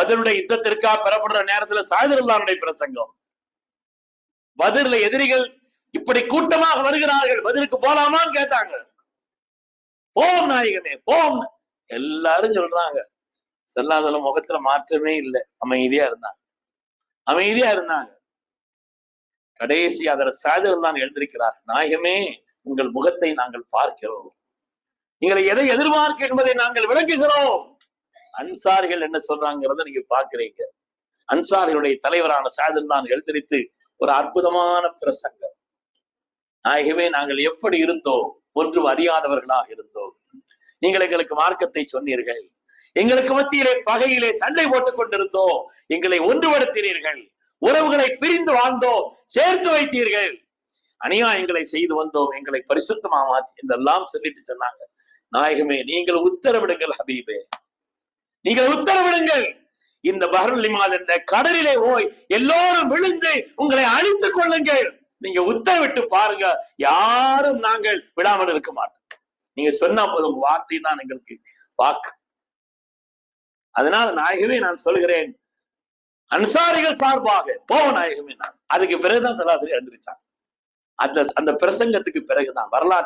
பதிலுடைய யுத்தத்திற்காக பெறப்படுற நேரத்துல சாயதருல்லாருடைய பிரசங்கம். பதில எதிரிகள் இப்படி கூட்டமாக வருகிறார்கள் பதிலுக்கு போலாமான்னு கேட்டாங்க. போம் நாயகனே போம். எல்லாரும் சொல்றாங்க. செல்லாதல முகத்துல மாற்றமே இல்லை. அமைதியா இருந்தாங்க. அமைதியா இருந்தாங்க. கடைசி அதர் சாதகம் தான் எழுந்திருக்கிறார். நாயகமே உங்கள் முகத்தை நாங்கள் பார்க்கிறோம். நீங்கள் எதை எதிர்பார்க்க என்பதை நாங்கள் விளக்குகிறோம். அன்சாரிகள் என்ன சொல்றாங்கிறத நீங்க பாக்குறீங்க. அன்சாரிகளுடைய தலைவரான சாதல் நான் எழுந்திருத்து ஒரு அற்புதமான பிரசங்கம். நாயகமே நாங்கள் எப்படி இருந்தோம்? ஒன்றும் அறியாதவர்களாக இருந்தோம். நீங்கள் எங்களுக்கு மார்க்கத்தை சொன்னீர்கள். எங்களுக்கு மத்தியிலே பகையிலே சண்டை போட்டுக் கொண்டிருந்தோம். எங்களை ஒன்றுபடுத்தினீர்கள். உறவுகளை பிரிந்து வாழ்ந்தோம். சேர்த்து வைத்தீர்கள். அநியாயங்களை செய்து வந்தோம். எங்களை பரிசுத்தமா மாற்றி என்றெல்லாம் சொல்லிட்டு சொன்னாங்க. நாயகமே நீங்கள் உத்தரவிடுங்கள் ஹபீபே. நீங்கள் உத்தரவிடுங்கள். இந்த பஹருலிமால் என்ற கடலிலே போய் எல்லோரும் விழுந்து உங்களை அழித்துக் கொள்ளுங்கள். நீங்க உத்தரவிட்டு பாருங்க. யாரும் நாங்கள் விடாமல் இருக்க மாட்டோம். நீங்க சொன்ன போதும் வார்த்தை தான் எங்களுக்கு வாக்கு. அதனால நாயகமே நான் சொல்கிறேன் அன்சாரிகள் சார்பாக போவ நாயகமே நான். அதுக்கு பிறகுதான் சராசரி எழுந்திருச்சாங்க அந்த அந்த பிரசங்கத்துக்கு பிறகுதான் வரலாறு